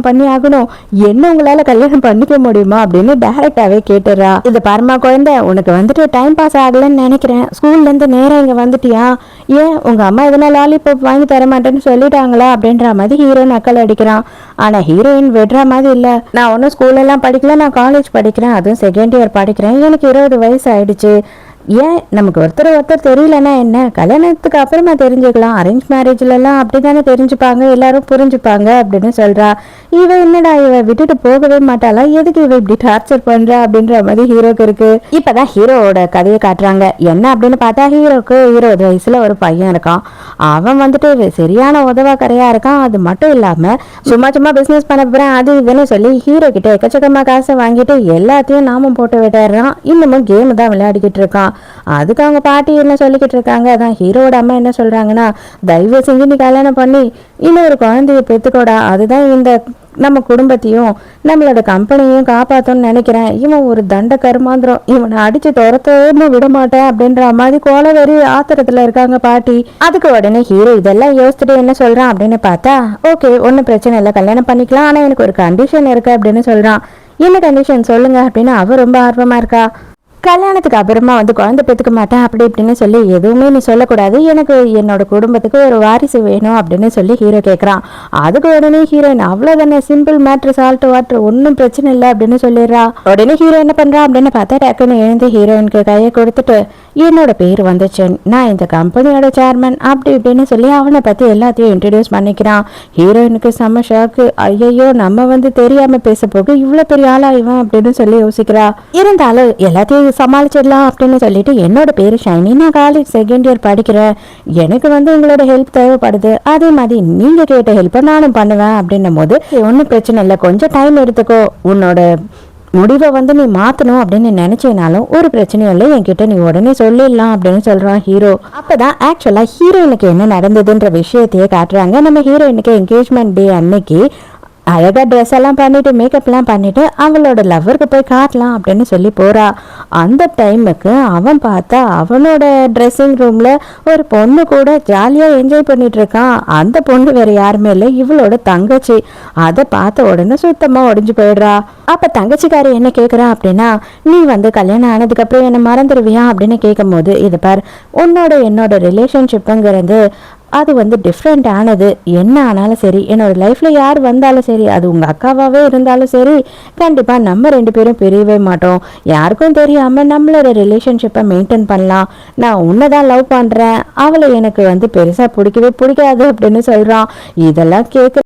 பண்ணி ஆகணும் என்ன உங்களால கல்யாணம் பண்ணிக்க முடியுமா அப்படின்னு டைரக்டாவே கேட்டுறா. இது பரமா குழந்தை உனக்கு வந்துட்டு டைம் பாஸ் ஆகலன்னு நினைக்கிறேன். ஸ்கூல்ல இருந்து நேரம் இங்க வந்துட்டியா? ஏன் உங்க அம்மா எதனா லாலிபாப் வாங்கி தர மாட்டேன்னு சொல்லிட்டாங்களா அப்படின்ற மாதிரி ஹீரோ நக்கல் அடிக்கிறான். ஆனா ஹீரோயின் விடுற மாதிரி இல்ல. நான் ஒன்னும் ஸ்கூல்ல எல்லாம் படிக்கல நான் காலேஜ் படிக்கிறேன். அதுவும் செகண்ட் இயர் படிக்கிறேன். எனக்கு இருபது வயசு ஆயிடுச்சு. ஏன்? நமக்கு ஒருத்தர் ஒருத்தர் தெரியலன்னா என்ன? கல்யாணத்துக்கு அப்புறமா தெரிஞ்சுக்கலாம். அரேஞ்ச் மேரேஜ்லலாம் அப்படி தானே தெரிஞ்சுப்பாங்க. எல்லாரும் புரிஞ்சுப்பாங்க அப்படின்னு சொல்கிறா இவ என்னடா இவ விட்டுட்டு போகவே மாட்டாளா? எதுக்கு இவ இப்படி டார்ச்சர் பண்ணுறா அப்படின்ற மாதிரி ஹீரோக்கு இருக்கு. இப்போதான் ஹீரோவோட கதையை காட்டுறாங்க. என்ன அப்படின்னு பார்த்தா ஹீரோக்கு இருபது வயசுல ஒரு பையன் இருக்கான். அவன் வந்துட்டு சரியான உதவாக்கரையா இருக்கான். அது மட்டும் இல்லாமல் சும்மா சும்மா பிசினஸ் பண்ண போறேன் அது இதுன்னு சொல்லி ஹீரோ கிட்ட எக்கச்சக்கமாக காசை வாங்கிட்டு எல்லாத்தையும் நாமும் போட்டு விட்டுறான். இன்னமும் கேம் தான் விளையாடிக்கிட்டு இருக்கான். அதுக்கு அவங்க பாட்டி என்ன சொல்லிக்கிட்டு இருக்காங்க? அதான் ஹீரோட அம்மா என்ன சொல்றாங்கன்னா தயவு செஞ்சு நீ கல்யாணம் பண்ணி இன்னொரு குழந்தைய பெத்துக்கோடா. அதுதான் இந்த நம்ம குடும்பத்தையும் நம்மளோட கம்பெனியையும் காப்பாத்தணும்னு நினைக்கிறேன். இவன் ஒரு தண்ட கருமாந்திரம். இவனை அடிச்சு துரத்தவும் விட மாட்டேன் அப்படின்ற மாதிரி கோலவெறி ஆத்திரத்துல இருக்காங்க பாட்டி. அதுக்கு உடனே ஹீரோ இதெல்லாம் யோசிச்சுட்டு என்ன சொல்றான் அப்படின்னு பார்த்தா ஓகே ஒன்றும் பிரச்சனை இல்லை. கல்யாணம் பண்ணிக்கலாம். ஆனா எனக்கு ஒரு கண்டிஷன் இருக்கு அப்படின்னு சொல்றான். என்ன கண்டிஷன் சொல்லுங்க அப்படின்னு அவ ரொம்ப ஆர்வமா இருக்கா. கல்யாணத்துக்கு அப்புறமா வந்து குழந்தை பெற்றுக்க மாட்டேன் அப்படி இப்படின்னு சொல்லி எதுவுமே நீ சொல்லக்கூடாது. எனக்கு என்னோட குடும்பத்துக்கு ஒரு வாரிசு வேணும் அப்படின்னு சொல்லி ஹீரோ கேட்குறான் அதுக்கு உடனே ஹீரோயின் அவ்வளோதானே சிம்பிள் மேட்ரு சால்ட் வாட்டர் ஒன்றும் பிரச்சனை இல்லை அப்படின்னு சொல்லிடுறா. உடனே ஹீரோ என்ன பண்ணுறா அப்படின்னு பார்த்தா டக்குன்னு எழுந்து ஹீரோயினுக்கு கையை கொடுத்துட்டு என்னோட பேர் வந்துச்சு. நான் இந்த கம்பெனியோட சேர்மன் அப்படி இப்படின்னு சொல்லி அவனை பற்றி எல்லாத்தையும் இன்ட்ரடியூஸ் பண்ணிக்கிறான். ஹீரோயினுக்கு செம்ம ஷாக்கு ஐயையோ நம்ம வந்து தெரியாம பேச போக இவ்வளோ பெரிய ஆளா இவன் அப்படின்னு சொல்லி யோசிக்கிறா. இருந்தாலும் எல்லாத்தையும் சமாளிச்சிடலாம் அப்படின்னு சொல்லிட்டு என்னோட பேர் ஷைனி. நான் காலேஜ் செகண்ட் இயர் படிக்கிறேன் எனக்கு வந்து உங்களோட ஹெல்ப் தேவைப்படுது. அதே மாதிரி நீங்க கேட்ட ஹெல்ப்பை நானும் பண்ணுவேன் அப்படின்னும் போது ஒன்றும் பிரச்சனை இல்லை. கொஞ்சம் டைம் எடுத்துக்கோ. உன்னோட முடிவை வந்து நீ மாற்றணும் அப்படின்னு நினைச்சேனாலும் ஒரு பிரச்சனையும் இல்லை. என்கிட்ட நீ உடனே சொல்லிடலாம் அப்படின்னு சொல்கிறான் ஹீரோ அப்போ தான் ஆக்சுவலாக ஹீரோயினுக்கு என்ன நடந்ததுன்ற விஷயத்தையே காட்டுறாங்க. நம்ம ஹீரோயினுக்கு என்கேஜ்மெண்ட் டே அன்னைக்கு அழகா ட்ரெஸ் எல்லாம் பண்ணிவிட்டு மேக்கப்லாம் பண்ணிவிட்டு அவளோட லவ்வருக்கு போய் காட்டலாம் அப்படின்னு சொல்லி போகிறா அந்த டைமுக்கு அவன் பார்த்தா அவனோட ட்ரெஸ்ஸிங் ரூமில் ஒரு பொண்ணு கூட ஜாலியாக என்ஜாய் பண்ணிகிட்ருக்கான் அந்த பொண்ணு வேறு யாருமே இல்லை இவளோட தங்கச்சி. அதை பார்த்த உடனே சுத்தமாக உடஞ்சி போயிடுறா. அப்போ தங்கச்சிக்காரி என்ன கேட்குறா அப்படின்னா நீ வந்து கல்யாணம் ஆனதுக்கப்புறம் என்னை மறந்துடுவியா அப்படின்னு கேட்கும் போது இது பார் உன்னோட என்னோட ரிலேஷன்ஷிப்புங்கிறது அது வந்து டிஃப்ரெண்ட் ஆனது. என்ன ஆனாலும் சரி என்னோட லைஃப்பில் யார் வந்தாலும் சரி அது உங்கள் அக்காவாகவே இருந்தாலும் சரி கண்டிப்பாக நம்ம ரெண்டு பேரும் பிரியவே மாட்டோம். யாருக்கும் தெரியாம நம்மளோட ரிலேஷன்ஷிப்பை மெயின்டைன் பண்ணலாம். நான் உன்னை தான் லவ் பண்ணுறேன் அவளை எனக்கு வந்து பெருசாக பிடிக்கவே பிடிக்காது அப்படின்னு சொல்கிறான் இதெல்லாம் கேட்க